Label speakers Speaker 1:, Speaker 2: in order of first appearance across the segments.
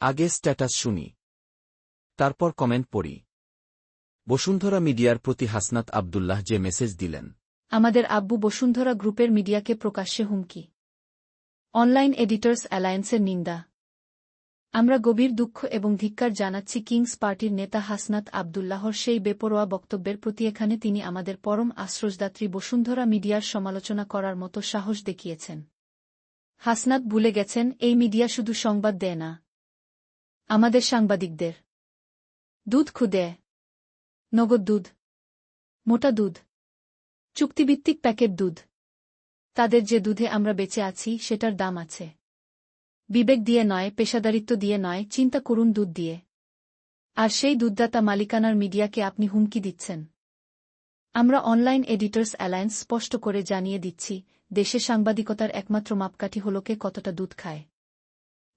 Speaker 1: আগে স্ট্যাটাস শুনি। তারপর কমেন্ট পড়ি। বসুন্ধরা মিডিয়ার প্রতি হাসনাত আবদুল্লাহ যে মেসেজ দিলেন।
Speaker 2: আমাদের আব্বু বসুন্ধরা গ্রুপের মিডিয়াকে প্রকাশ্যে হুমকি। অনলাইন এডিটর্স অ্যালায়েন্সের নিন্দা। আমরা গভীর দুঃখ এবং ধিক্কার জানাচ্ছি কিংস পার্টির নেতা হাসনাত আবদুল্লাহর সেই বেপরোয়া বক্তব্যের প্রতি এখানে তিনি আমাদের পরম আশ্রয়দাত্রী বসুন্ধরা মিডিয়ার সমালোচনা করার মতো সাহস দেখিয়েছেন। হাসনাত ভুলে গেছেন, এই মিডিয়া শুধু সংবাদ দেয় না। আমাদের সাংবাদিকদের। দুধ খুদে। নগদ দুধ। মোটা দুধ। চুক্তিভিত্তিক প্যাকেট দুধ। তাদের যে দুধে আমরা বেঁচে আছি, সেটার দাম আছে। বিবেক দিয়ে নয়, পেশাদারিত্ব দিয়ে নয়, চিন্তা করুন দুধ দিয়ে। আর সেই দুধদাতা মালিকানার মিডিয়াকে আপনি হুমকি দিচ্ছেন। আমরা অনলাইন এডিটর্স অ্যালায়েন্স স্পষ্ট করে জানিয়ে দিচ্ছি, দেশে সাংবাদিকতার একমাত্র মাপকাঠি হল কে কতটা দুধ খায়।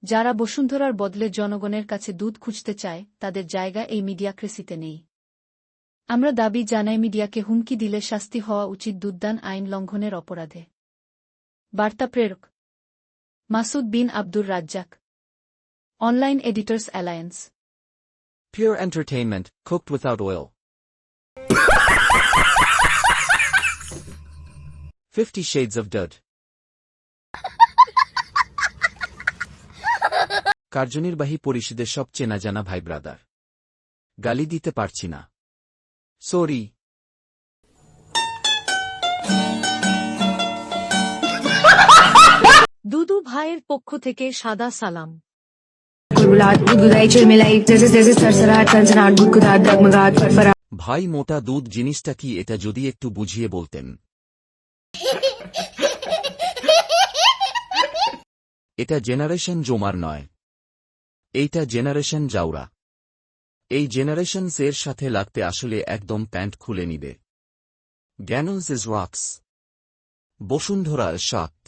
Speaker 2: যারা বসুন্ধরার বদলে জনগণের কাছে দুধ খুঁজতে চায় তাদের জায়গা এই মিডিয়াক্রেসিতে নেই আমরা দাবি জানাই মিডিয়াকে হুমকি দিলে শাস্তি হওয়া উচিত দুধদান আইন লঙ্ঘনের অপরাধে বার্তা প্রেরক Masud bin Abdur Razzak online editors alliance
Speaker 1: Pure entertainment, cooked without oil. Fifty Shades of Dud. কার্যনির্বাহী পরিষদের সব চেনা জানা ভাই ব্রাদার। গালি দিতে পারছি না। সরি
Speaker 3: দুদু ভাইয়ের পক্ষ থেকে সাদা সালাম।
Speaker 1: ভাই মোটা দুধ জিনিসটা কি এটা যদি একটু বুঝিয়ে বলতেন? এটা জেনারেশন জমার নয়। এইটা জেনারেশন জাউরা। এই জেনারেশন এর সাথে লাগতে আসলে একদম প্যান্ট খুলে নিবে। গ্যানোস ইজ ওয়াক্স। বসুন্ধরা শাক্ত